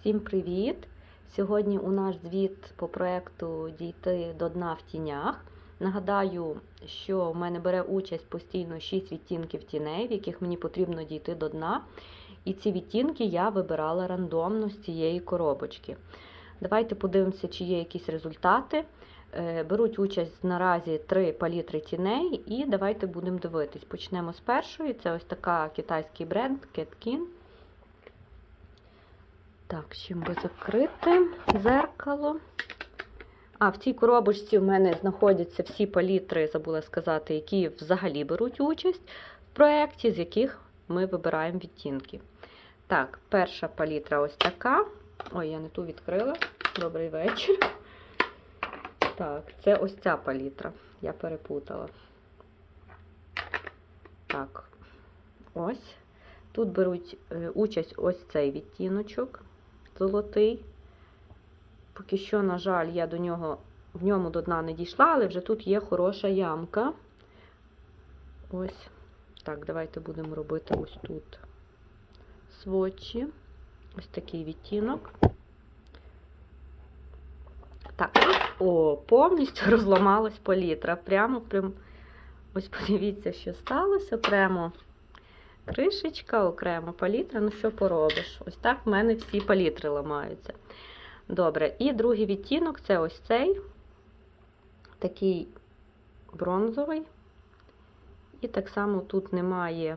Всім привіт! Сьогодні у нас звіт по проекту Дійти до дна в тінях. Нагадаю, що в мене бере участь постійно 6 відтінків тіней, в яких мені потрібно дійти до дна. І ці відтінки я вибирала рандомно з цієї коробочки. Давайте подивимося, чи є якісь результати. Е, Беруть участь наразі три палітри тіней, і давайте будемо дивитись. Почнемо з першої. Це ось така китайський бренд Кеткін. Так, чим би закрити зеркало. А, в цій коробочці в мене знаходяться всі палітри, забула сказати, які взагалі беруть участь в проєкті, з яких ми вибираємо відтінки. Так, перша палітра ось така. Ой, я не ту відкрила. Добрий вечір. Так, це ось ця палітра. Я перепутала. Так, ось. Тут беруть е, участь ось цей відтіночок золотий. Поки що, на жаль, я до нього в ньому до дна не дійшла, але вже тут є хороша ямка. Ось. Так, давайте будемо робити ось тут сводчі. Ось такий відтінок. Так, о, повністю розламалась палітра. Прямо, прям, ось подивіться, що сталося. Прямо кришечка, окремо палітра. Ну, що поробиш? Ось так в мене всі палітри ламаються. Добре, і другий відтінок це ось цей, такий бронзовий. І так само тут немає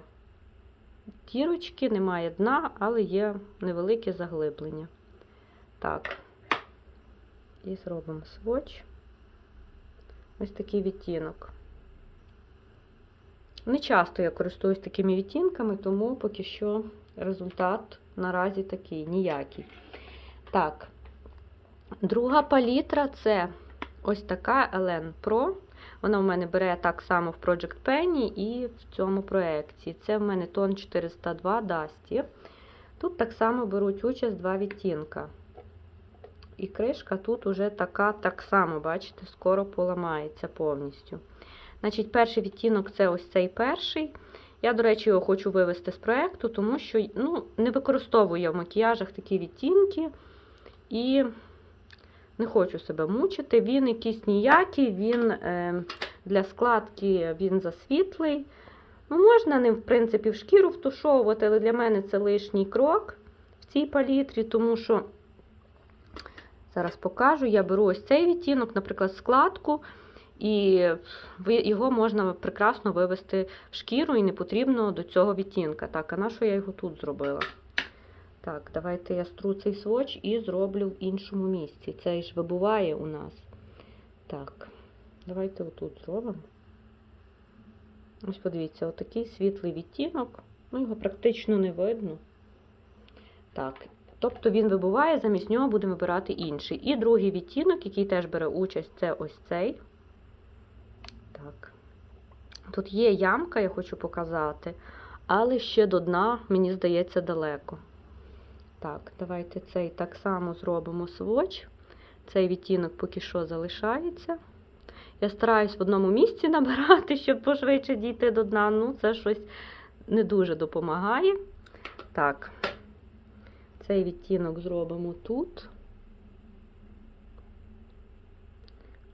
дірочки, немає дна, але є невелике заглиблення. Так, і зробимо сводч. Ось такий відтінок. Не часто я користуюсь такими відтінками, тому поки що результат наразі такий, ніякий. Так, друга палітра це ось така Elen Pro. Вона в мене бере так само в Project Penny і в цьому проєкті. Це в мене тон 402 Dusty. Тут так само беруть участь два відтінка. І кришка тут уже така, так само, бачите, скоро поламається повністю. Значить, перший відтінок це ось цей перший. Я, до речі, його хочу вивести з проєкту, тому що ну, не використовую я в макіяжах такі відтінки. І не хочу себе мучити. Він якийсь ніякий, він е, для складки він засвітлий. Ну, Можна ним, в принципі, в шкіру втушовувати, але для мене це лишній крок в цій палітрі, тому що, зараз покажу, я беру ось цей відтінок, наприклад, складку. І його можна прекрасно вивести в шкіру, і не потрібно до цього відтінка. Так, а на що я його тут зробила? Так, давайте я стру цей своч і зроблю в іншому місці. Цей ж вибуває у нас. Так, давайте отут зробимо. Ось подивіться, отакий світлий відтінок. Ну, його практично не видно. Так, тобто він вибуває, замість нього будемо вибирати інший. І другий відтінок, який теж бере участь, це ось цей. Тут є ямка, я хочу показати, але ще до дна, мені здається, далеко. Так, давайте цей так само зробимо сводч. Цей відтінок поки що залишається. Я стараюсь в одному місці набирати, щоб пошвидше дійти до дна. Ну, це щось не дуже допомагає. Так, цей відтінок зробимо тут.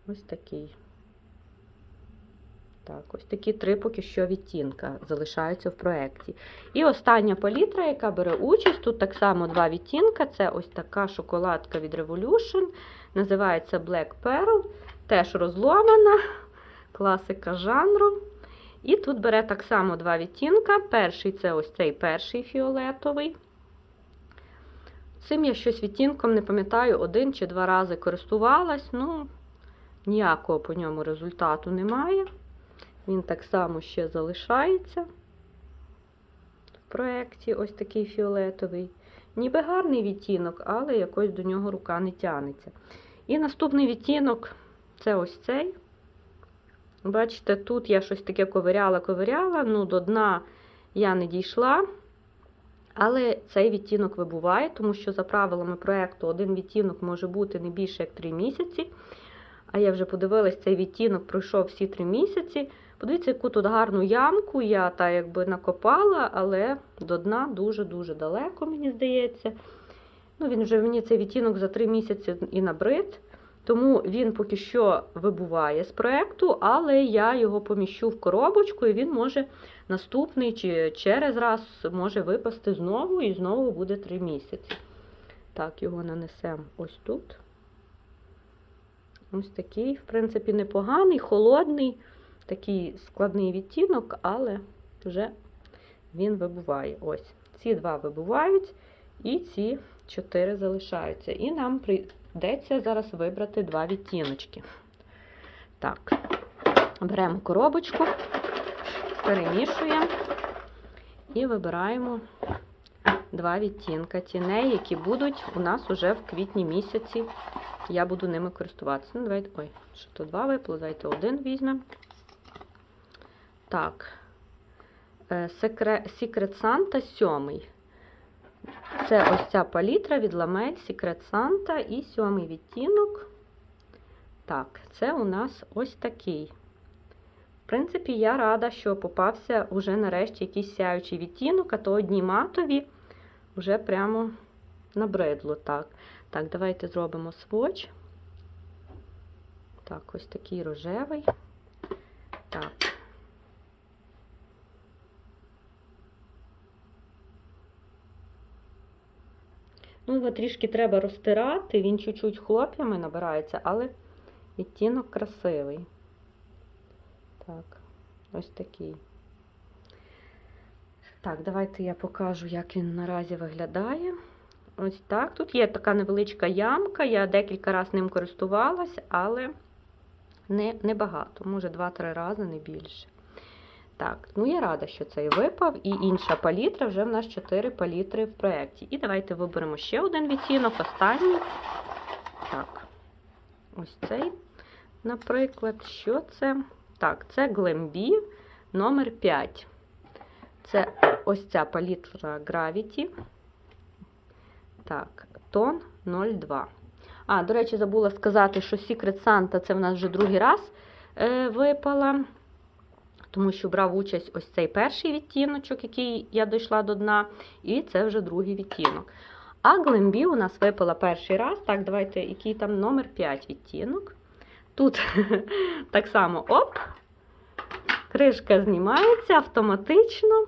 Ось такий. Так, ось такі три поки що відтінка залишаються в проєкті. І остання палітра, яка бере участь, тут так само два відтінка. Це ось така шоколадка від Revolution. Називається Black Pearl. Теж розломана, класика жанру. І тут бере так само два відтінка. Перший це ось цей перший фіолетовий. Цим я щось відтінком, не пам'ятаю, один чи два рази користувалась. Ну, ніякого по ньому результату немає. Він так само ще залишається в проєкті ось такий фіолетовий. Ніби гарний відтінок, але якось до нього рука не тянеться. І наступний відтінок це ось цей. Бачите, тут я щось таке ковиряла-ковиряла, ну до дна я не дійшла. Але цей відтінок вибуває, тому що за правилами проєкту один відтінок може бути не більше як 3 місяці. А я вже подивилась, цей відтінок пройшов всі 3 місяці. Подивіться, яку тут гарну ямку я та якби накопала, але до дна дуже-дуже далеко, мені здається. Ну, він вже мені цей відтінок за 3 місяці і набрид. Тому він поки що вибуває з проекту, але я його поміщу в коробочку, і він може наступний чи через раз може випасти знову, і знову буде 3 місяці. Так, його нанесемо ось тут. Ось такий, в принципі, непоганий, холодний, такий складний відтінок, але вже він вибуває. Ось. Ці два вибувають, і ці чотири залишаються. І нам прийдеться зараз вибрати два відтіночки. Так, беремо коробочку, перемішуємо і вибираємо два відтінка тіней, які будуть у нас уже в квітні місяці. Я буду ними користуватися. Ну, давайте, ой, що то два випло, давайте один візьмемо. Так. Е, Secret Santa 7. Це ось ця палітра від Ламель Secret Santa і сьомий відтінок. Так, це у нас ось такий. В принципі, я рада, що попався уже нарешті якийсь сяючий відтінок, а то одні матові вже прямо набридло. Так, так давайте зробимо сводч. Так, ось такий рожевий. Так. Ну, його трішки треба розтирати, він чуть-чуть хлоп'ями набирається, але відтінок красивий. Так, ось такий. Так, давайте я покажу, як він наразі виглядає. Ось так. Тут є така невеличка ямка, я декілька разів ним користувалась, але не, не багато, може 2-3 рази, не більше. Так, ну я рада, що цей випав. І інша палітра, вже в нас 4 палітри в проєкті. І давайте виберемо ще один відтінок, останній. Так, ось цей, наприклад, що це? Так, це Glambi номер 5. Це ось ця палітра Gravity. Так, тон 02. А, до речі, забула сказати, що Secret Santa це в нас вже другий раз е, випала тому що брав участь ось цей перший відтіночок, який я дійшла до дна, і це вже другий відтінок. А Глембі у нас випала перший раз. Так, давайте, який там номер 5 відтінок. Тут так само оп, кришка знімається автоматично.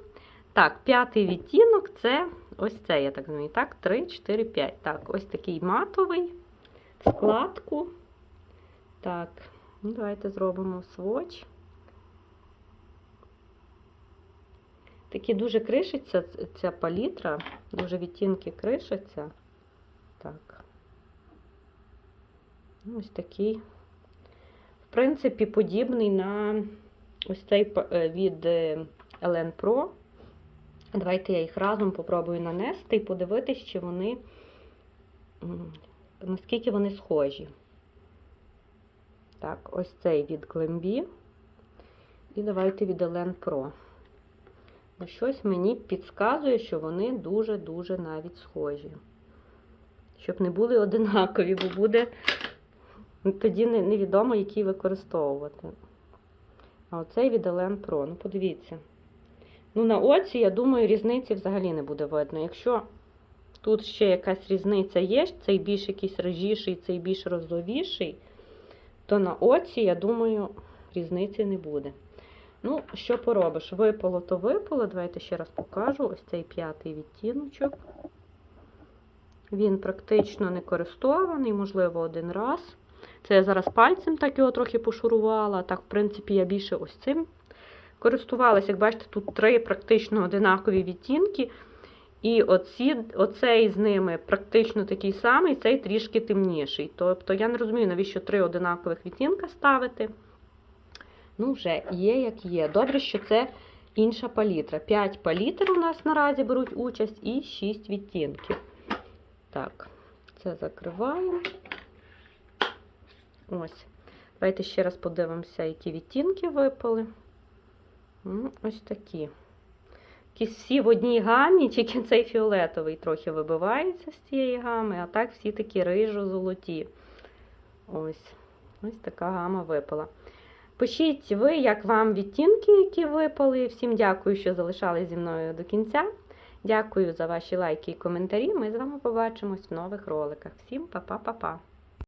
Так, п'ятий відтінок це ось це, я так розумію. Так, 3, 4, 5. Так, ось такий матовий складку. Так, ну, давайте зробимо сводч. Такі дуже кришиться ця палітра, дуже відтінки кришаться. Так. Ось такий, в принципі, подібний на ось цей е, від Elen Pro. Давайте я їх разом попробую нанести і подивитись, чи вони, наскільки вони схожі. Так, ось цей від Glambi. І давайте від Elen Pro. Щось мені підказує, що вони дуже-дуже навіть схожі. Щоб не були одинакові, бо буде тоді невідомо, який використовувати. А оцей від Elen Pro. Ну, подивіться. Ну, на оці, я думаю, різниці взагалі не буде видно. Якщо тут ще якась різниця є, цей більш якийсь режіший, цей більш розовіший, то на оці, я думаю, різниці не буде. Ну, що поробиш? Випало, то випало. Давайте ще раз покажу ось цей п'ятий відтіночок. Він практично не користований, можливо, один раз. Це я зараз пальцем так його трохи пошурувала. Так, в принципі, я більше ось цим користувалася. Як бачите, тут три практично одинакові відтінки. І оці, оцей з ними практично такий самий, цей трішки темніший. Тобто я не розумію, навіщо три одинакових відтінка ставити. Ну, вже є, як є. Добре, що це інша палітра. 5 палітр у нас наразі беруть участь і 6 відтінків. Так, це закриваємо. Ось. Давайте ще раз подивимося, які відтінки випали. Ось такі. Якісь всі в одній гамі, тільки цей фіолетовий трохи вибивається з цієї гами, а так всі такі рижо-золоті. Ось. Ось така гама випала. Пишіть ви, як вам відтінки, які випали. Всім дякую, що залишались зі мною до кінця. Дякую за ваші лайки і коментарі. Ми з вами побачимось в нових роликах. Всім па-па-па-па!